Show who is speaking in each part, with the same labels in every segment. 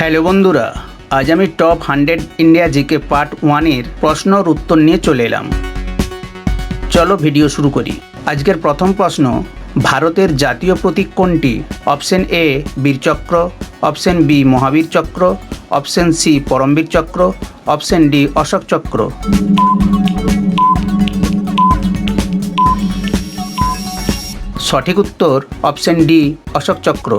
Speaker 1: Hello বন্ধুরা, আজ আমি top hundred India GK part ওয়ানের প্রশ্নর উত্তর নিয়ে চলে এলাম। চলো ভিডিও শুরু করি। আজকের প্রথম প্রশ্ন, ভারতের জাতীয় প্রতীক কোনটি? অপশন এ, বীরচক্র, অপশন বি, মহাবীর চক্র, অপশন সি, পরমবীর চক্র, অপশন ডি, অশোক চক্র। সঠিক উত্তর, অপশন ডি, অশোক চক্র।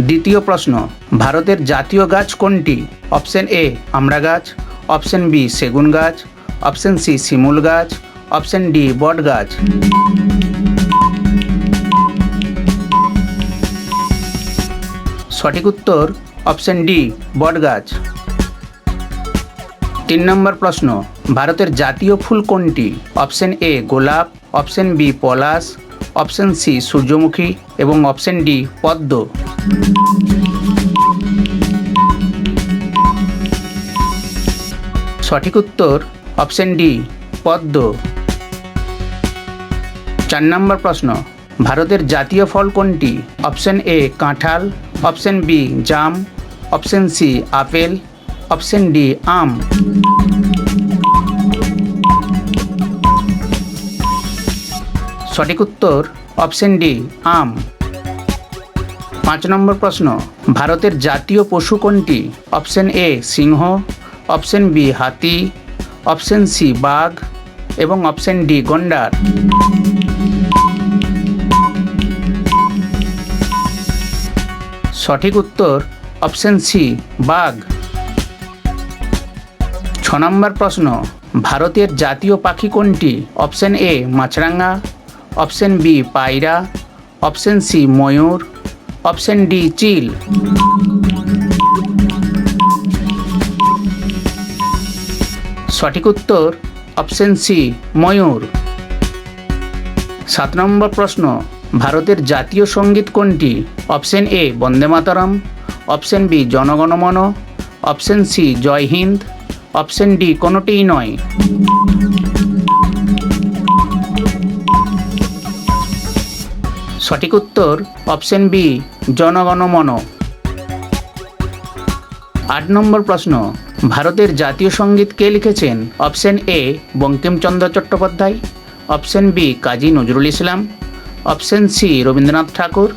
Speaker 1: দ্বিতীয় প্রশ্ন, ভারতের জাতীয় গাছ কোনটি? অপশন এ আমড়া গাছ, অপশন বি, সেগুন গাছ, অপশন সি, শিমুল গাছ, অপশন ডি, বট গাছ। সঠিক উত্তর, অপশন ডি, বট গাছ। তিন নম্বর প্রশ্ন, ভারতের জাতীয় ফুল কোনটি? অপশন এ, গোলাপ অপশন বি পলাশ, অপশন সি সূর্যমুখী এবং অপশন ডি পদ্ম। সঠিক উত্তর অপশন ডি পদ্ম। চার নম্বর প্রশ্ন, ভারতের জাতীয় ফল কোনটি? অপশন এ কাঁঠাল, অপশন বি জাম, option C apple, option D আম। সঠিক উত্তর অপশন ডি, আম। পাঁচ নম্বর প্রশ্ন, ভারতের জাতীয় পশু কোনটি? অপশন এ, সিংহ, অপশন বি, হাতি, অপশন সি, বাঘ এবং অপশন ডি, গন্ডার। সঠিক উত্তর অপশন সি, বাঘ। ছ নম্বর প্রশ্ন, ভারতের জাতীয় পাখি কোনটি? অপশন এ, মাছরাঙা অপশন বি পায়রা, অপশন সি ময়ূর, অপশন ডি চিল। সঠিক উত্তর অপশন সি ময়ূর। সাত নম্বর প্রশ্ন, ভারতের জাতীয় সংগীত কোনটি? Option A Vande Mataram, option B Janaganamana, option C Jai Hind, option D কোনোটিই নয়। সঠিক উত্তর অপশন বি, জনগণমন। আট নম্বর প্রশ্ন, ভারতের জাতীয় সংগীত কে লিখেছেন? Option A, Bankimchandra Chattopadhyay. Option B, Kazi Nazrul Islam. Option C, Rabindranath Tagore.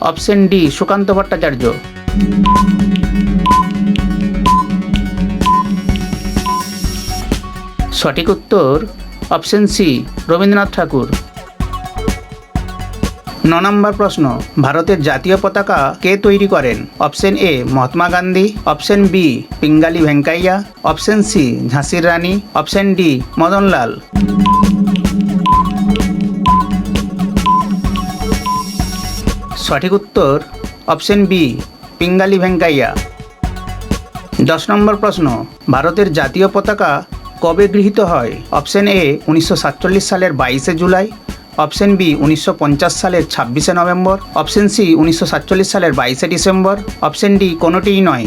Speaker 1: Option D, Sukanta Bhattacharya. সঠিক উত্তর অপশন সি, রবীন্দ্রনাথ ঠাকুর। ন নম্বর প্রশ্ন, ভারতের জাতীয় পতাকা কে তৈরি করেন? Option A, Mahatma Gandhi, option B, Pingali Venkayya, option C, ঝাঁসির রানী, অপশন ডি, মদনলাল। সঠিক উত্তর, অপশন বি, পিঙ্গালি ভেঙ্কাইয়া। দশ নম্বর প্রশ্ন, ভারতের জাতীয় পতাকা কবে গৃহীত হয়? অপশন এ, উনিশশো সাতচল্লিশ সালের বাইশে জুলাই অপশন বি উনিশশো পঞ্চাশ সালের ছাব্বিশে নভেম্বর, অপশন সি উনিশশো সাতচল্লিশ সালের বাইশে ডিসেম্বর, অপশন ডি কোনোটিই নয়।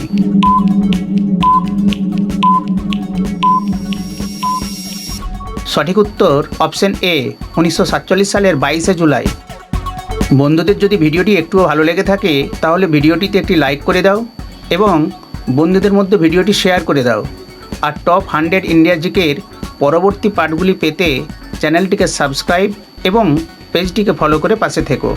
Speaker 1: সঠিক উত্তর অপশন এ উনিশশো সাতচল্লিশ সালের বাইশে জুলাই। বন্ধুদের যদি ভিডিওটি একটুও ভালো লেগে থাকে, তাহলে ভিডিওটিতে একটি লাইক করে দাও এবং বন্ধুদের মধ্যে ভিডিওটি শেয়ার করে দাও। আর টপ হান্ড্রেড ইন্ডিয়া জিকের পরবর্তী পার্টগুলি পেতে চ্যানেলটিকে সাবস্ক্রাইব এবং পেজটিকে ফলো করে পাশে থেকো।